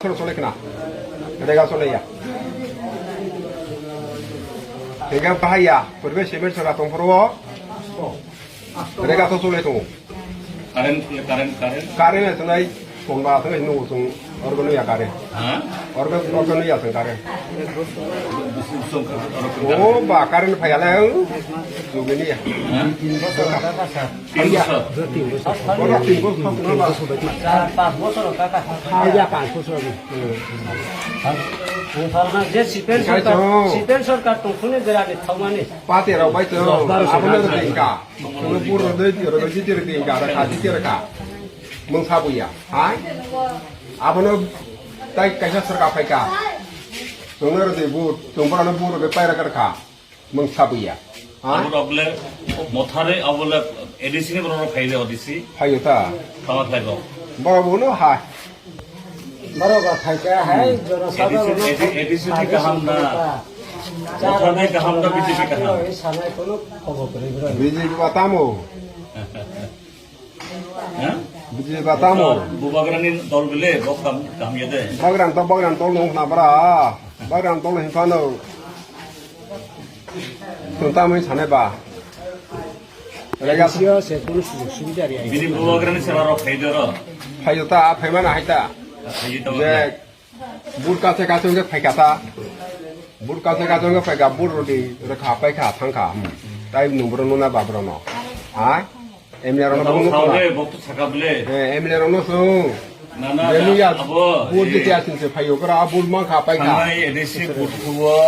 চলে কিনা? দেখা চলে ইয়া। দেখা বাহাইয়া করবে সেবের চলা তোমার দেখা তো চলে তো। Current current current. কারেন্ট আছে নাই। তোমরা আছে নৌ organoia care. Organ organoia sunt care. O ba care nu faia la România. India. Ora tin cu cu nu la. Pas bosor caca. Aia pas bosor. যে শীতের সরকার শীতের সরকার তো শুনে বেড়ালে থামানে পাতে রাও ভাই তো আপনাদের দিনকা পুরো দিন রোজ দিন কা রাখা দিন কা মুখা বুইয়া হ্যাঁ আপনি তাই কাইসা সরকার ফাইকা তোমার দে বুট তোমার আমি বুট বে পায়রা কারখা মন সাবিয়া আমার অবলে মথারে অবলে এডিসি নে বড় ফাইলে অডিসি ফাইও তা তামা ফাইব বড় বনো হাই বিজেপি কাহাম বাতামো বুবাগরানি দল বিলে বক কাম কামিয়ে দে bagran to bagran to long na bra bagran to hin pano tun ta mai sane ba? কোনো সুযোগ সুবিধা রে বিজি বুবাগরানি সেবার ফাইদর ফাইতা ফাইমানা হাইতা ফাইজি তো যে বুট কাছে কাছে গে ফাইকাতা বুট কাছে কাছে গে ফাইকা বুট রদি রেখা পাইখা থাংখা তাই নম্বর নুনা বাবর ন আই এমনি আর ছাকা বিলে এমনি আর আবো বুট যেতে আসিন সে ফাইও করা বুট মান খা পাইখা। থানায় এডিসি কুটকুয়া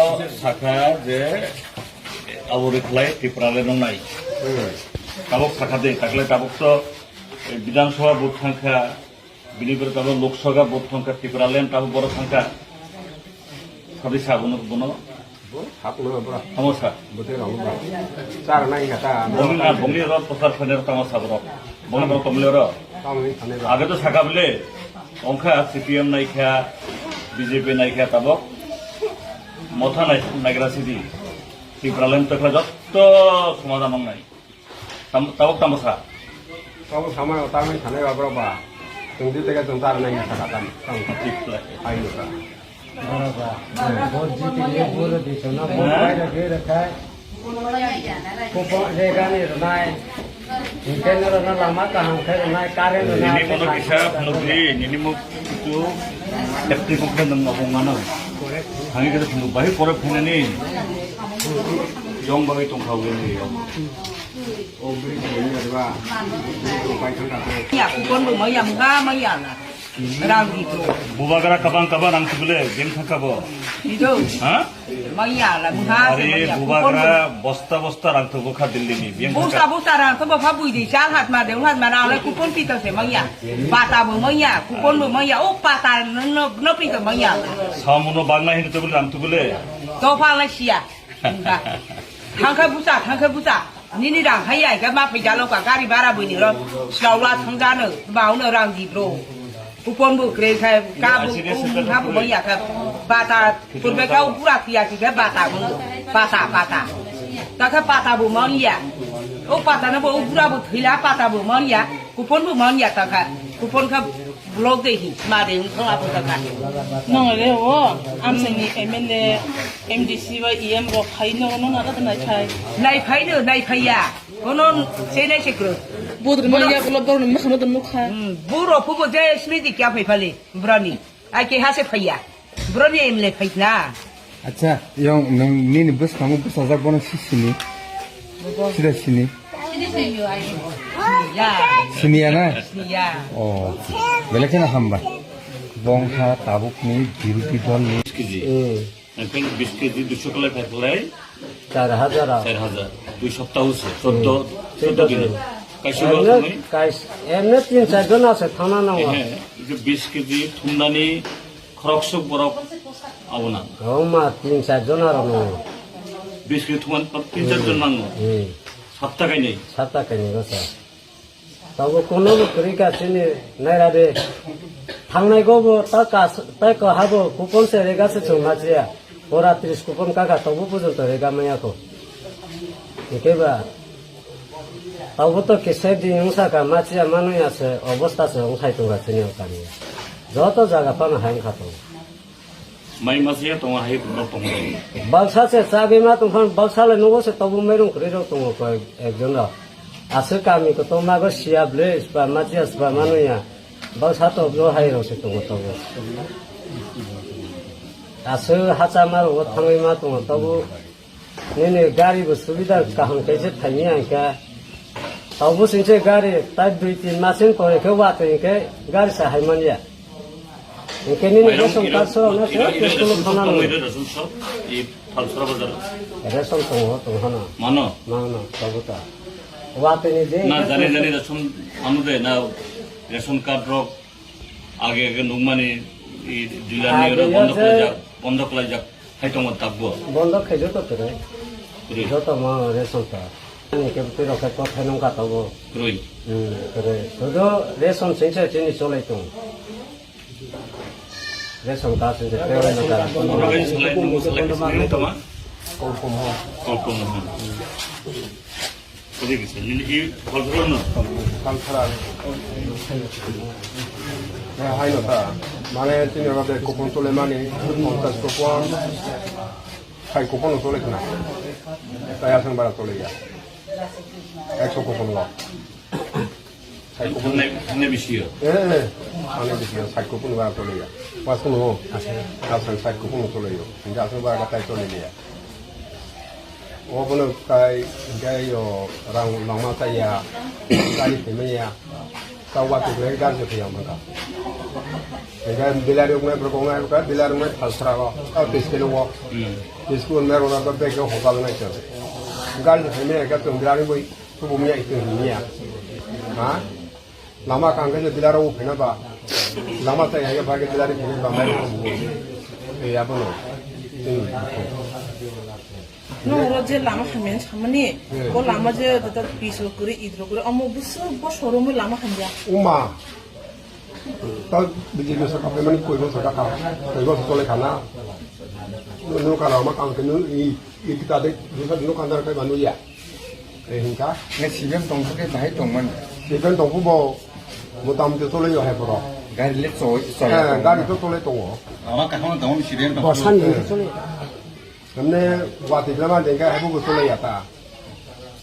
শাখা যে আবরে খেলায় ত্রিপুরালে নাই। তাবক শাখা দে থাকলে তাবক তো বিধানসভা ভোট সংখ্যা বিনিয়োগের তাবক লোকসভা ভোট সংখ্যা ত্রিপুরালেন তাবক বড় সংখ্যা। সদিশা বন বন সমস্যা বতে রং বড় চার নাই হাতা বঙ্গা বঙ্গের প্রচার ফেনের তামাশা বড় বঙ্গের কমলের আগে তো শাখা বলে অংখা সিপিএম নাইখা বিজেপি নাইখা তাবক মথা নাই নাইগ্রা সিদি ত্রিপুরালেন তো যত সমাধান নাই। তাবক তামাশা তাও সামায় তামনি থানে বা বা তুমি থেকে তুমি তার নাই হাতা তাম তাম ত্রিপুরা আইলো কা বরাবর ভোট জিতে নিয়ে বলে দিছ না ভোট বাইরে দিয়ে রাখায় কুপন রেগানি নাই ইন্টারনেট না লামা কাহাং খাই নাই কারেন্ট না নিনি মনো কিসা নদী নিনি মুখ itu একটি মুখে নং অবমানো হাঙ্গি কেটে শুনু বাহি পরে ফেনেনি জং বাহি টংখাওগে নি ও বড়ি বড়ি আর বা তো পাই থাকা তো ya ku kon bu maya mga maya na gitu বুবাগারা কাবাং কাবা নাম বলে গেম থাকাবো হ্যাঁ maya la আরে বুবাগারা বস্তা বস্তা রাখতো বোখা দিল্লি নি bui di cha hat ma de hat ma na le ku kon pi to se maya bata bu maya ku kon bu maya o bata no no no pi to maya সামনো Bangla Hindu বলে রামতো বলে to fa la sia thang kha busa thang kha busa ni ni rang hai ai ka ma phi ja lo ka gari bara bu ni lo slau la thang ja no ba no rang di उपन बु grey खै का बु उठा बु भइया खै बाटा पुर्बे का पुरा किया कि खै बाटा बु पाता पाता तखै पाता बु मनिया ओ पाता न बु पुरा बु फिला पाता बु मनिया कुपन बु मनिया तखै कुपन खै ब्लॉक देखि मा दे उन खला बु तखै नङ रे ओ आम सनि एमएलए एमडीसी व ईएम बो खाइ न न न न नाइ खाइ नाइ खाइ न नाइ खाइया कोन से नाइ से ग्रो ya kya brani brani আচ্ছা ইয়ং বস হাজার বন সিসিনি সিদা সিনি ya সিনিয়া না ni ya ও বেলেগ না হামবা বংশা তাবুক নি বিরোধী দল নি বিশ কেজি এখন বিশ কেজি দুশো কালে ফেলাই চার হাজার চার হাজার এমনি তিন চারজন আছে থানা নাও হ্যাঁ বিশ কেজি থুমদানি খরকসক বরফ আবনা মা তিন চারজন আর বিশ কেজি থুমান তিন চারজন নাঙ্গ সাত টাকাই নেই। সাতা কেন গেছে তবে কোনো তরিকা চিনি নাইরা দে থাংনাই তা কাজ তাই কাহাবো কুপন ওরা ত্রিশ কুপন কাকা তবু পর্যন্ত রেগা মাইয়াকো একেবা তবু তো কেসে দিন সাকা মাছিয়া মানুষ আছে অবস্থা আছে অংসাই তো গাছে নিয়ে কানিয়া যত জায়গা পানো হাইন খাতো। mai masih atau ngahai pun tong বালসাছে চাবি মা তখন বালসালে নগছে তবু মেরুম করে রো তোমা কয় একজন আছে কামি কো তোমা গো সিয়াবলেস বা মাতিয়াস বা মানুয়া বালসা তো ব্লো হাই রছে তোমা তবু। আছে হাচা মার ও থাঙ্গই মা তোমা তবু। নেনে গাড়িবো সুবিধা কাহন কাইছে থাইনি আইকা। তবু সিংছে গাড়ি তাই দুই তিন মাসিন পরে কেউ বাতে গাড়ি সাহাই মানিয়া কার্ড রেশন কার্ড রক আগে আগে নুমানি নিয়ে বন্ধ করে যাক বন্ধ করে যাক হাইতো মত থাকব। বন্ধ খেজো তো তোরে? যত রেশন টা ko thanom ka to bo রই hm tore todo রেশন sinse chini chole tu রেশন কা ka আমরা কাছে সালাই মশলা কিছু তোমার কম হয় অল্প না ওদের কিছু এই না কালছাড়া মানে তিনি কুপন চলে মানে পঞ্চাশ কুপন কুপন চলে কিনা তাই আসেন বাড়া চলে গিয়া একশো কুপন ল খাই কুপন এখানে বেশি হয় এ মানে বেশি ষাট কুপন বাড়া চলে গিয়া পাঁচ কোনো আসেন ষাট কুপন চলে গিয়ে কিন্তু আসেন বাড়া তাই চলে গিয়া ও বলে তাই গাই রাং লামা তাইয়া গাড়ি থেমে ইয়া তাও বাকি করে গাড়ি ফেয়া মাকা Jadi bila dia mulai berkongai kan, bila dia mulai falsara kok, kau diskil kok, diskil mereka orang tu bego hokal nak cakap. Gal tu ni agak tu bila dia boleh tu bumi itu ni ya, ha? Lama kan kan bila ba, lama saya agak bagi bila dia upena ba, mereka tu eh apa no? নগর যে লামা হামেন সামনে ও লামা যে বিশ করে ইদ্র করে অমো বুসু বসরম লামা तब BJP सरकार पे मैंने कोई सरकार का कोई वो सोले खाना नो का रामा काम के नो ये ये किता दे दूसरा दिनों का अंदर का बनो या ए हिंका ने सीएम तोंग के भाई तोंग मन सीएम तोंग को बो मुताम के सोले यो है परो गाड़ी ले सो सोले गाड़ी तो सोले तो आवा का हम तोंग सीएम तोंग बसान ये सोले हमने वाते लमा देगा है वो सोले या था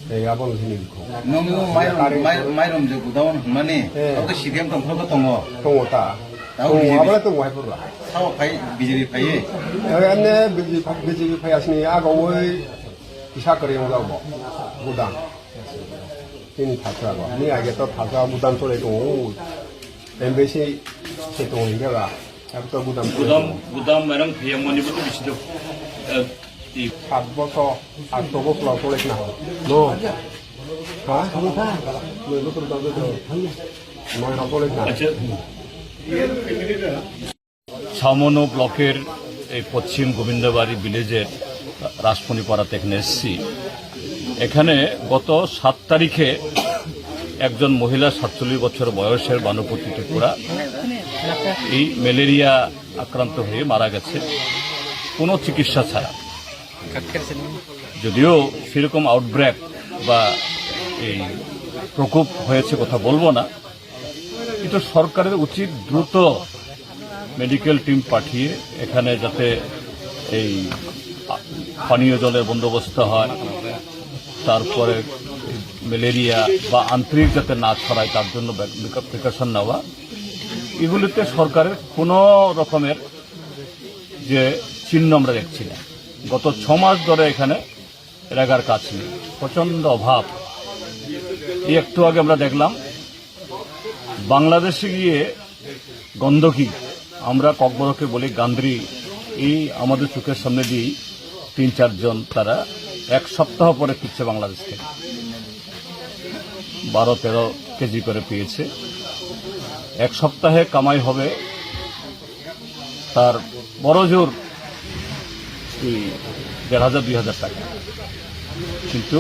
네, 야본 생기고. 너무 마이롬 마이롬 저고 다운 만에 아까 시대함 동 그거? 동어 동어다 동어 아무래 동어 해보라 사업 파이 비즈니 파이? 안내 비즈니 파이 비즈니 파이 하시니 아가 오이 이사 거리 온다 뭐 무당. 괜히 다투라고. 아니 알겠다 다투라 무당 소리도 엠베시 세동이 내가. 약도 무당 무당 무당 말은 그 양반이부터 미치죠. 어, হ্যাঁ? আচ্ছা। ছামনো ব্লকের এই পশ্চিম গোবিন্দবাড়ি ভিলেজের রাসমণিপাড়াতে এখানে এসেছি। এখানে গত সাত তারিখে একজন মহিলা সাতচল্লিশ বছর বয়সের বানুপতি ত্রিপুরা এই ম্যালেরিয়া আক্রান্ত হয়ে মারা গেছে। কোনো চিকিৎসা ছাড়া। যদিও সেরকম আউটব্রেক বা এই প্রকোপ হয়েছে কথা বলব না, কিন্তু সরকারের উচিত দ্রুত মেডিকেল টিম পাঠিয়ে এখানে যাতে এই পানীয় জলের বন্দোবস্ত হয়, তারপরে ম্যালেরিয়া বা আন্তরিক যাতে না ছড়ায় তার জন্য প্রিকশন নেওয়া। এগুলিতে সরকারের কোনো রকমের যে চিহ্ন আমরা দেখছি না। গত ছ মাস ধরে এখানে রেগার কাজ নেই। প্রচণ্ড অভাব। এই একটু আগে আমরা দেখলাম, বাংলাদেশে গিয়ে গন্ধকি আমরা ককবরকে বলি গান্দ্রি এই আমাদের চোখের সামনে দিয়েই তিন, চারজন তারা এক সপ্তাহ পরে ফিরছে বাংলাদেশ থেকে। বারো, তেরো কেজি করে পেয়েছে। এক সপ্তাহে কামাই হবে তার বড় জোর এই দেড় হাজার, দুই হাজার টাকা। কিন্তু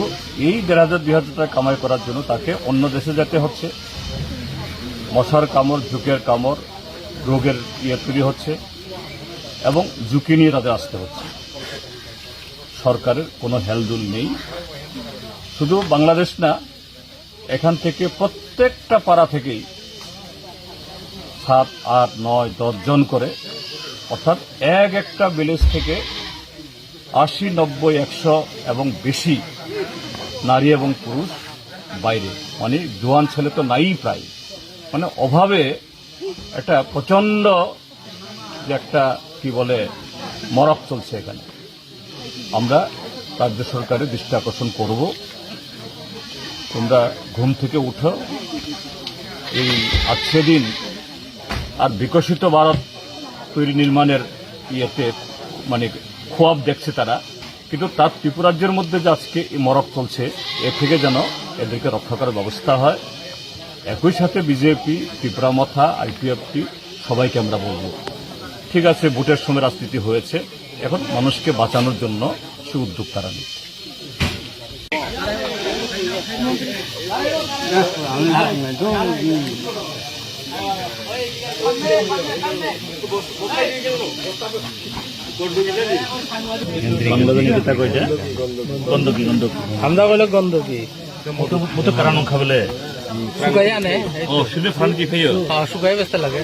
এই দেড় হাজার, দুই হাজার টাকা কামাই করার জন্য তাকে অন্য দেশে যেতে হচ্ছে। মশার কামড়, ঝুঁকের কামড়, রোগের ইয়ে তৈরি হচ্ছে এবং ঝুঁকি নিয়ে তাদের আসতে হচ্ছে। সরকারের কোনো হেলদুল নেই। শুধু বাংলাদেশ না, এখান থেকে প্রত্যেকটা পাড়া থেকেই সাত, আট, নয় দশজন করে, অর্থাৎ এক একটা ভিলেজ থেকে আশি, নব্বই, একশো এবং বেশি নারী এবং পুরুষ বাইরে। মানে জোয়ান ছেলে তো নাই প্রায়। মানে অভাবে একটা প্রচণ্ড যে একটা, কি বলে, মরক চলছে এখানে। আমরা রাজ্য সরকারের দৃষ্টি আকর্ষণ করব। তোমরা ঘুম থেকে উঠো। এই আজকে দিন আর বিকশিত ভারত তৈরি নির্মাণের ইয়েতে মানে খোয়াব দেখছে তারা, কিন্তু তার ত্রিপুরাজ্যের মধ্যে যে আজকে এই মরক চলছে, এ থেকে যেন এদেরকে রক্ষা করার ব্যবস্থা হয়। একই সাথে বিজেপি, ত্রিপুরা মথা, আইপিএফটি, সবাইকে আমরা বলব, ঠিক আছে, ভোটের সময় রাজনীতি হয়েছে, এখন মানুষকে বাঁচানোর জন্য সে উদ্যোগ তারা নিচ্ছে। বাংলাদেশে যেটা কইছে? গন্ধকি গন্ধকি আমরা কইলে গন্ধকি মতো মতো কারণ খাবলে? শুকাই আনে। ও ফান কি খাইও? হ্যাঁ শুকাই বেচতে লাগে।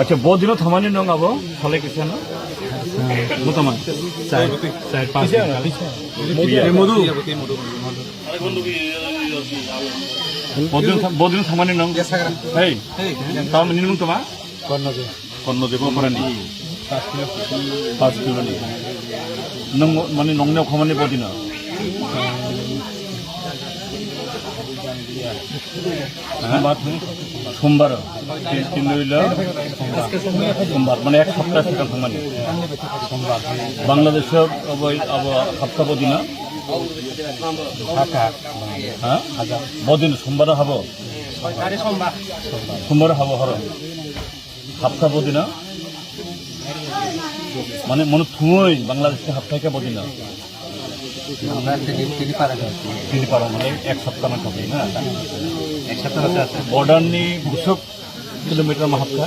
আচ্ছা বহুদিনও থামানি নং আবো? ফলে কিছু না? মোটামান মধু। বহুদিন থামানি নং এই তাও নির্মম তোমা? কর্ণ দেব পরানি পাঁচ কিলো নি মানে নংনে খামানি বহুদিন সোমবার সোমবার। মানে এক সপ্তাহ সেটা খামানি বাংলাদেশে সপ্তাহ বদিন হ্যাঁ বদিন সোমবার হব সোমবার হব হর সপ্তাহ বদিন মানে মনে থুঁই বাংলাদেশে সপ্তাহে বদিন তিনি পারো মানে এক সপ্তাহ থাকে না এক সপ্তাহ আছে বর্ডারনি মাহাত্মা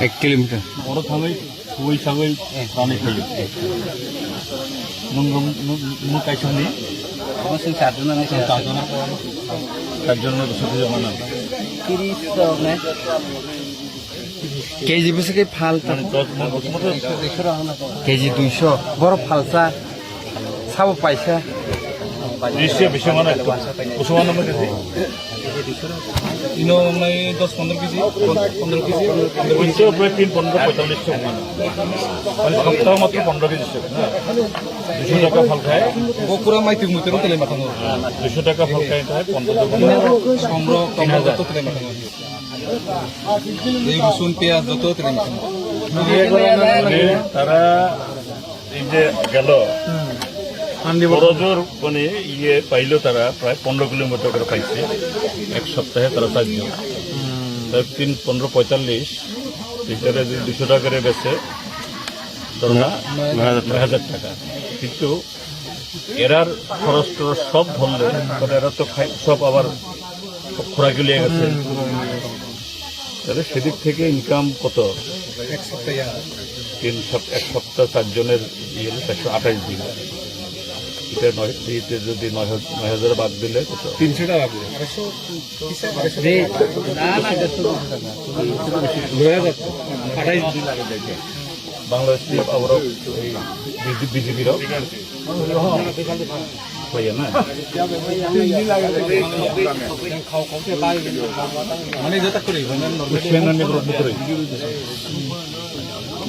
এক কিলোমিটার। বড় থাঙै সুই ওই সবাই প্রাণে খেয়ে নুন কাইসুনি অবশ্যই চারজন আমি চারজন চারজনের সাথে জমা নাম কেজি বেশি ফাল কেজি দুইশো। বড় ফালসা সাব পাইসা বিশ বিশ মানে পনেরো কেজি পনেরো কেজি পঞ্চাশ প্রায় তিন পনেরো পঁয়তাল্লিশ টাকা মানে সপ্তাহ মাত্র পনেরো কেজি সব না দুশো টাকা ফল খায়। পুরা মাইতি মুইতে তেলে মাথানো দুশো টাকা ফল খায় তাই পনেরো সম্র কমর যত তেলে মাথানো এই রসুন পেঁয়াজ যত তেলে মানে তারা এই যে গেল বড়জোর মানে ইয়ে পাইলো তারা প্রায় পনেরো কিলোমিটার করে পাইছে। এক সপ্তাহে তারা চারজন তিন পনেরো পঁয়তাল্লিশ লিটারে যদি দুশো টাকা করে বেছে ধরো না নয় হাজার টাকা। কিন্তু এরার খরচ টরচ সব ধরলে তাহলে এরা তো খাই সব আবার খোরাকি লিয়ে গেছে। তাহলে সেদিক থেকে ইনকাম কত? এক তিন সপ্তাহ এক সপ্তাহ চারজনের ইয়ে চারশো আঠাশ দিন। এটা নয় দিতে যদি নয় হাজার বাদ দিলে? কত তিনশো টাকা বাংলাদেশ বিজেপিরাও? মানে করি।